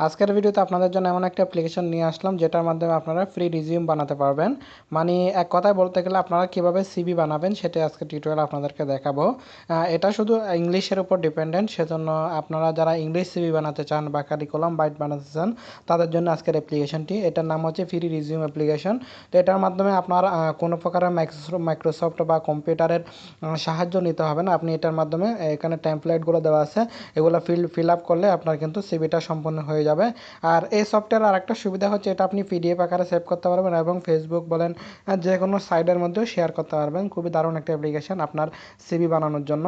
আজকের ভিডিওতে আপনাদের জন্য এমন একটা অ্যাপ্লিকেশন নিয়ে আসলাম, যেটার মাধ্যমে আপনারা ফ্রি রিজিউম বানাতে পারবেন। মানে এক কথায় বলতে গেলে আপনারা কীভাবে সিবি বানাবেন সেটা আজকে টিউটোরিয়াল আপনাদেরকে দেখাবো। এটা শুধু ইংলিশের উপর ডিপেন্ডেন্ট সেজন্য আপনারা যারা ইংলিশ সিবি বানাতে চান বা কারিকুলাম বাইট বানাতে চান, তাদের জন্য আজকের অ্যাপ্লিকেশনটি এটার নাম হচ্ছে ফ্রি রিজিউম অ্যাপ্লিকেশন তো এটার মাধ্যমে আপনার কোনো প্রকারের মাইক্রোসফট বা কম্পিউটারের সাহায্য নিতে হবে না। আপনি এটার মাধ্যমে, এখানে টেমপ্লেটগুলো দেওয়া আছে, এগুলো ফিল ফিল আপ করলে আপনার কিন্তু সিবিটা সম্পূর্ণ হয়ে যাবে। আর এই সফটওয়্যার আর একটা সুবিধা হচ্ছে এটা আপনি পিডিএফ আকারে সেভ করতে পারবেন এবং ফেসবুক বলেন যে কোনো সাইডের মধ্যেও শেয়ার করতে পারবেন। খুবই দারুণ একটা অ্যাপ্লিকেশান আপনার সিবি বানানোর জন্য।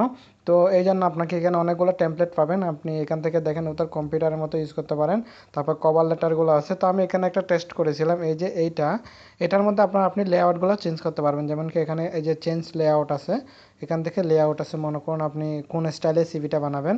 তো এই জন্য আপনাকে এখানে অনেকগুলো টেমপ্লেট পাবেন। আপনি এখান থেকে দেখেন ওদের কম্পিউটারের মতো ইউজ করতে পারেন। তারপর কভার লেটারগুলো আছে। তো আমি এখানে একটা টেস্ট করেছিলাম। এই যে এইটা, এটার মধ্যে আপনার, আপনি লেআউটগুলো চেঞ্জ করতে পারবেন। যেমন কি এখানে এই যে চেঞ্জ লেআউট আছে এখান থেকে লেআউট আছে, মনে করুন আপনি কোন স্টাইলে সিভিটা বানাবেন,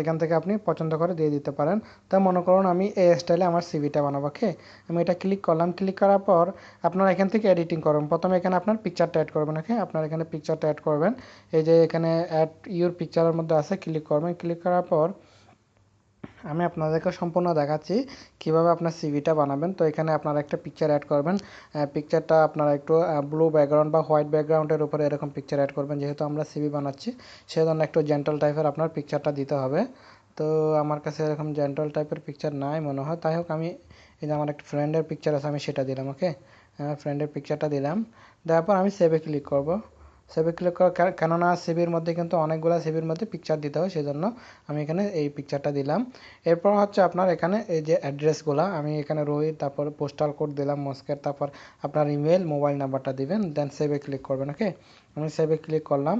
এখান থেকে আপনি পছন্দ করে দিয়ে দিতে পারেন। তা মনে করুন আমি এই স্টাইলে আমার সিভিটা বানাবো ওকে আমি এটা ক্লিক করলাম ক্লিক করার পর আপনারা এখান থেকে এডিটিং করুন। প্রথমে এখানে আপনার পিকচারটা অ্যাড করবেন ওকে আপনার এখানে পিকচারটা অ্যাড করবেন। এই যে এখানে অ্যাড ইউর পিকচারের মধ্যে আছে ক্লিক করবেন। ক্লিক করার পর আমি আপনাদেরকে সম্পূর্ণ দেখাচ্ছি কীভাবে আপনার সিভিটা বানাবেন। তো এখানে আপনারা একটা পিকচার অ্যাড করবেন। পিকচারটা আপনারা একটু ব্লু ব্যাকগ্রাউন্ড বা হোয়াইট ব্যাকগ্রাউন্ডের উপরে এরকম পিকচার অ্যাড করবেন, যেহেতু আমরা সিভি বানাচ্ছি। সেজন্য একটু জেন্টাল টাইপের আপনার পিকচারটা দিতে হবে। তো আমার কাছে এরকম জেন্টাল টাইপের পিকচার নাই মনে হয়। তাই হোক, আমি এই যে আমার একটা ফ্রেন্ডের পিকচার আছে, আমি সেটা দিলাম ওকে ফ্রেন্ডের পিকচারটা দিলাম। দেওয়ার পর আমি সেভে ক্লিক করব। সেভে ক্লিক করা। কেননা সিবির মধ্যে কিন্তু অনেকগুলো সিবির মধ্যে পিকচার দিতে হয়, সেজন্য আমি এখানে এই পিকচারটা দিলাম। এরপর হচ্ছে আপনার এখানে এই যে অ্যাড্রেসগুলো আমি এখানে রোহিত তারপর পোস্টাল কোড দিলাম মস্কের তারপর আপনার ইমেল মোবাইল নাম্বারটা দিবেন দেন সেভে ক্লিক করবেন ওকে আমি সেভে ক্লিক করলাম।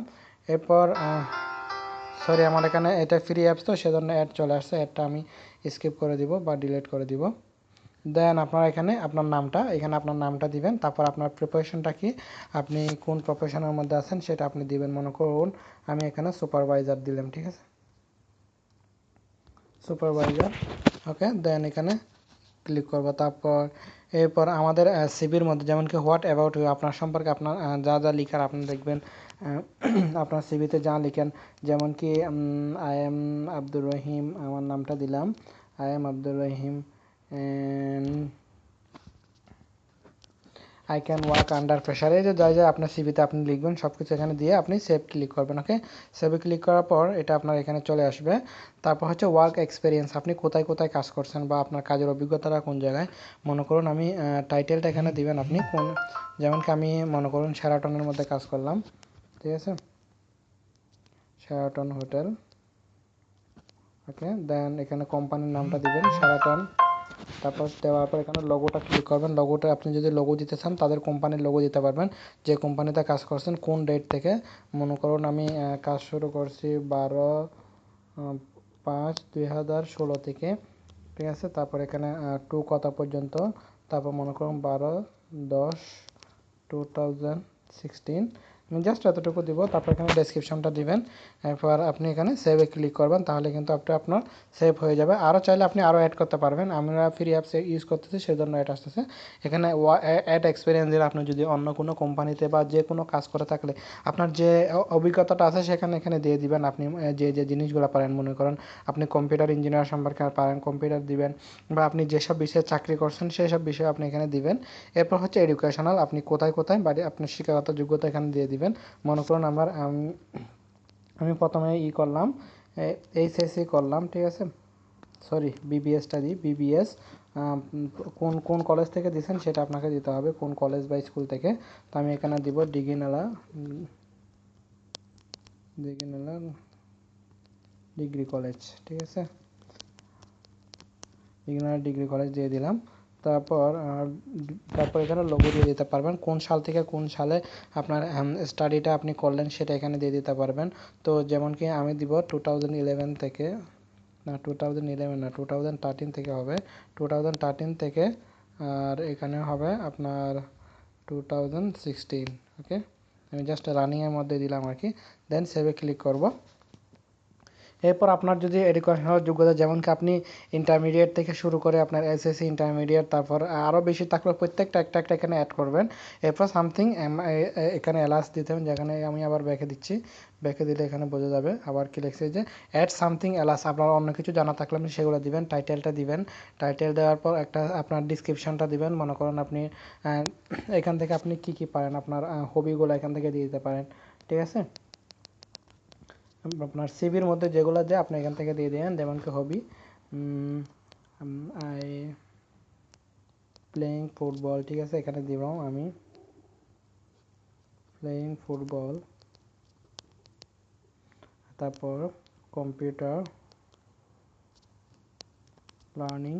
এরপর সরি আমার এখানে এটা ফ্রি অ্যাপস তো, সেজন্য অ্যাড চলে আসছে। অ্যাডটা আমি স্কিপ করে দিব বা ডিলিট করে দিব। দেন আপনারা এখানে আপনার নামটা, এখানে আপনার নামটা দিবেন, তারপর আপনার প্রিপারেশনটা কি, আপনি কোন প্রফেশনের মধ্যে আছেন সেটা আপনি দিবেন। মনে করুন, আমি এখানে সুপারভাইজার দিলাম, ঠিক আছে? সুপারভাইজার ওকে দেন এখানে ক্লিক করব। তারপর, এরপর আমাদের সিবির মধ্যে যেমন কি হোয়াট অ্যাবাউট ইউ আপনার সম্পর্কে আপনার যা যা লিখার আপনি দেখবেন আপনার সিবিতে যা লিখেন, যেমন কি আই এম আব্দুর রহিম আমার নামটা দিলাম I am Abdur Rahim I can work under pressure এই যে যা যা আপনার সিভিতে আপনি লিখবেন সব কিছু এখানে দিয়ে আপনি সেভ ক্লিক করবেন ওকে সেভে ক্লিক করার পর এটা আপনার এখানে চলে আসবে। তারপর হচ্ছে ওয়ার্ক এক্সপিরিয়েন্স আপনি কোথায় কোথায় কাজ করছেন বা আপনার কাজের অভিজ্ঞতাটা কোন জায়গায়? মনে করুন আমি টাইটেলটা এখানে দিবেন আপনি, কোন, যেমন কি আমি মনে করুন সেরাটনের মধ্যে কাজ করলাম, ঠিক আছে? সেরাটন হোটেল ওকে দেন এখানে কোম্পানির নামটা দিবেন সেরাটন তারপর দেওয়ার পর এখানে লোগোটা ক্লিক করবেন। লোগোটা আপনি যদি লোগো দিতে চান, তাদের কোম্পানির লোগো দিতে পারবেন। যে কোম্পানিতে কাজ করছেন, কোন ডেট থেকে? মনে করুন আমি কাজ শুরু করছি বারো পাঁচ দুই হাজার ষোলো থেকে। ঠিক আছে? তারপর এখানে টু কত পর্যন্ত। তারপর মনে করুন বারো দশ টু থাউজেন্ড সিক্সটিন আমি জাস্ট এতটুকু দিব, তারপর এখানে ডেসক্রিপশনটা দিবেন। এরপর আপনি এখানে সেভে ক্লিক করবেন, তাহলে কিন্তু আপনি, আপনার সেভ হয়ে যাবে। আরও চাইলে আপনি আরও অ্যাড করতে পারবেন। আমরা ফ্রি অ্যাপস ইউজ করতেছি, সেজন্য অ্যাড আসতেছে। এখানে অ্যাড এক্সপিরিয়েন্সের আপনি যদি অন্য কোনো কোম্পানিতে বা যে কোনো কাজ করে থাকলে আপনার যে অভিজ্ঞতাটা আছে, সেখানে এখানে দিয়ে দিবেন। আপনি যে যে জিনিসগুলো পারেন, মনে করেন আপনি কম্পিউটার ইঞ্জিনিয়ার সম্পর্কে পারেন কম্পিউটার দিবেন বা আপনি যেসব বিষয়ে চাকরি করছেন সেই সব বিষয়ে আপনি এখানে দিবেন। এরপর হচ্ছে এডুকেশনাল আপনি কোথায় কোথায় বাড়ি আপনার শিক্ষাগত যোগ্যতা এখানে দিয়ে দিবেন। মনে করুন আমার, আমি প্রথমে ই করলাম এইচএসসি করলাম, ঠিক আছে? সরি বিবিএসটা দিই বিবিএস কোন কোন কলেজ থেকে দিছেন সেটা আপনাকে দিতে হবে, কোন কলেজ বা স্কুল থেকে। তো আমি এখানে দিব ডিগিনালা ডিগিনালা ডিগ্রি কলেজ ঠিক আছে? ডিগিনালা ডিগ্রি কলেজ দিয়ে দিলাম। তারপর তারপর এখানে লোগো দিয়ে দিতে পারবেন। কোন সাল থেকে কোন সালে আপনার স্টাডিটা আপনি করলেন সেটা এখানে দিয়ে দিতে পারবেন। তো যেমন কি আমি দিব টু থেকে, না টু থাউজেন্ড ইলেভেন না টু থাউজেন্ড থার্টিন থেকে হবে। টু থাউজেন্ড থার্টিন থেকে, আর এখানে হবে আপনার টু থাউজেন্ড সিক্সটিন ওকে আমি জাস্ট রানিংয়ের মধ্যে দিলাম আর কি। দেন সেভে ক্লিক করব। এরপর আপনার যদি এডুকেশনাল যোগ্যতা যেমন কি আপনি ইন্টারমিডিয়েট থেকে শুরু করে আপনার এসএসসি ইন্টারমিডিয়েট তারপর আরও বেশি থাকলে প্রত্যেকটা একটা একটা এখানে অ্যাড করবেন। এরপর সামথিং এখানে এলাস দিতে হবে, যেখানে আমি আবার ব্যাকে দিচ্ছি। ব্যাকে দিলে এখানে বোঝা যাবে আবার কি লিখছে যে অ্যাড সামথিং এলাস আপনার অন্য কিছু জানা থাকলে আপনি সেগুলো দিবেন টাইটেলটা দিবেন। টাইটেল দেওয়ার পর একটা আপনার ডিসক্রিপশনটা দিবেন। মনে করেন আপনি এখান থেকে আপনি কি কি পারেন, আপনার হবিগুলো এখান থেকে দিয়ে দিতে পারেন। ঠিক আছে? আপনার সিভির মধ্যে যেগুলো দেয়, আপনি এখান থেকে দিয়ে দেন। যেমন কি হবি আই প্লেয়িং ফুটবল ঠিক আছে? এখানে দিব আমি। প্লেয়িং ফুটবল তারপর কম্পিউটার লার্নিং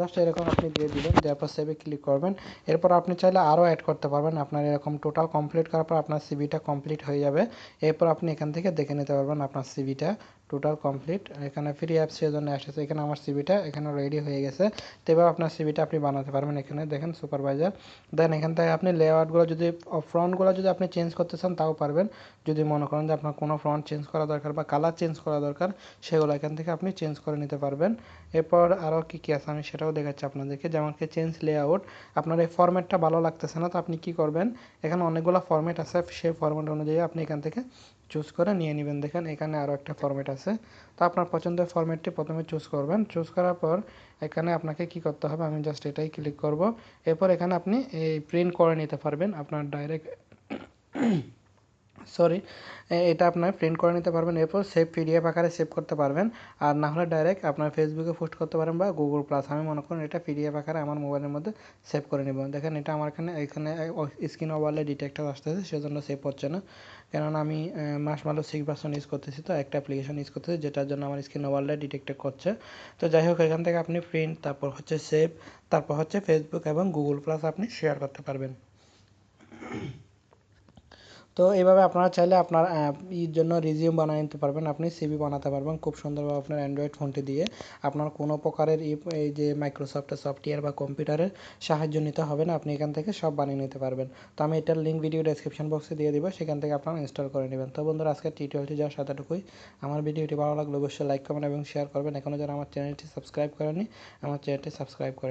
জাস্ট এরকম আপনি দিয়ে দিবেন দেওয়ার পর সেভে ক্লিক করবেন। এরপর আপনি চাইলে আরও অ্যাড করতে পারবেন। আপনার এরকম টোটাল কমপ্লিট করার পর আপনার সিভিটা কমপ্লিট হয়ে যাবে। এরপর আপনি এখান থেকে দেখে নিতে পারবেন আপনার সিভিটা টোটাল কমপ্লিট এখানে ফ্রি অ্যাপস সেজন্য এসেছে এখানে আমার সিভিটা এখানে রেডি হয়ে গেছে। তো এবার আপনার সিভিটা আপনি বানাতে পারবেন এখানে। দেখেন সুপারভাইজার দেন এখান থেকে আপনি লেআউটগুলো যদি ফ্রন্টগুলো যদি আপনি চেঞ্জ করতে চান, তাও পারবেন। যদি মনে করেন যে আপনার কোনো ফ্রন্ট চেঞ্জ করা দরকার বা কালার চেঞ্জ করা দরকার, সেগুলো এখান থেকে আপনি চেঞ্জ করে নিতে পারবেন। এরপর আরও কী কী আছে আমি সেটাও দেখাচ্ছি আপনাদেরকে যেমন কি চেঞ্জ লেআউট আপনার এই ফরম্যাটটা ভালো লাগতেছে না, তো আপনি কি করবেন? এখানে অনেকগুলো ফরম্যাট আছে, সেই ফরম্যাট অনুযায়ী আপনি এখান থেকে চুজ করে নিয়ে নেবেন। দেখেন, এখানে আরও একটা ফরম্যাট আছে। তো আপনার পছন্দের ফরম্যাটটি প্রথমে চুজ করবেন। চুজ করার পর এখানে আপনাকে কি করতে হবে, আমি জাস্ট এটাই ক্লিক করব। এরপর এখানে আপনি এই প্রিন্ট করে নিতে পারবেন, আপনার ডাইরেক্ট সরি এটা আপনার প্রিন্ট করে নিতে পারবেন, এরপর সেভ পিডিএফ আকারে সেভ করতে পারবেন। আর না হলে ডাইরেক্ট আপনার ফেসবুকে পোস্ট করতে পারেন বা গুগল প্লাস আমি মনে করেন এটা পিডিএফ আকারে আমার মোবাইলের মধ্যে সেভ করে নেব। দেখেন এটা আমার এখানে এখানে স্ক্রিন ওভারলে ডিটেক্টর আসতেছে, সেজন্য সেভ হচ্ছে না। কেননা আমি মাসমালো সিক্স ভার্সন ইউজ করতেছি, তো একটা অ্যাপ্লিকেশন ইউজ করতেছি, যেটার জন্য আমার স্ক্রিন ওভারলে ডিটেক্ট করছে। তো যাই হোক, এখান থেকে আপনি প্রিন্ট তারপর হচ্ছে সেভ তারপর হচ্ছে ফেসবুক এবং গুগল প্লাস আপনি শেয়ার করতে পারবেন। তো এইভাবে আপনারা চাইলে আপনার ইর জন্য রিজিউম বানিয়ে নিতে পারবেন, আপনি সিভি বানাতে পারবেন। খুব সুন্দরভাবে আপনার অ্যান্ড্রয়েড ফোনটি দিয়ে আপনার কোনো প্রকারের এই যে মাইক্রোসফটের সফটওয়্যার বা কম্পিউটারের সাহায্য নিতে হবে না, আপনি এখান থেকে সব বানিয়ে নিতে পারবেন। তো আমি এটার লিঙ্ক ভিডিও ডেসক্রিপশন বক্সে দিয়ে দিব, সেখান থেকে আপনারা ইনস্টল করে নেবেন। তো বন্ধুরা, আজকের টিউটোরিয়ালটি যাওয়ার সাথেটুকুই আমার ভিডিওটি ভালো লাগলে অবশ্যই লাইক কমেন্ট এবং শেয়ার করবেন। এখনও যারা আমার চ্যানেলটি সাবস্ক্রাইব করেনি আমার চ্যানেলটি সাবস্ক্রাইব করে